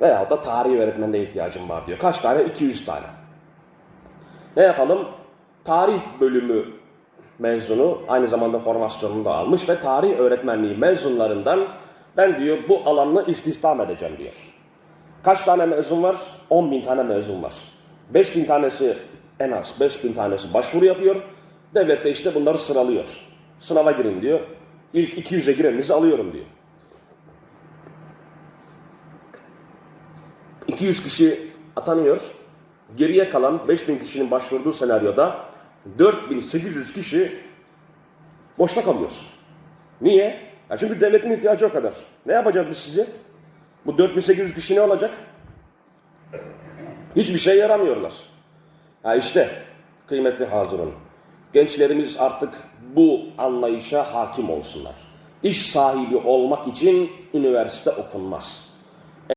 Veyahut da tarih öğretmenine ihtiyacım var diyor. Kaç tane? 200 tane. Ne yapalım? Tarih bölümü mezunu aynı zamanda formasyonunu da almış ve tarih öğretmenliği mezunlarından ben diyor bu alanını istihdam edeceğim diyor. Kaç tane mezun var? 10 bin tane mezun var. 5 bin tanesi en az 5 bin tanesi başvuru yapıyor. Devlet de işte bunları sıralıyor. Sınava girin diyor. İlk 200'e girenizi alıyorum diyor. 200 kişi atanıyor. Geriye kalan 5000 kişinin başvurduğu senaryoda 4800 kişi boşta kalıyor. Niye? Ya çünkü devletin ihtiyacı o kadar. Ne yapacağız biz size? Bu 4800 kişi ne olacak? Hiçbir şey yaramıyorlar. Ha işte kıymetli hazırın. Gençlerimiz artık bu anlayışa hakim olsunlar. İş sahibi olmak için üniversite okunmaz.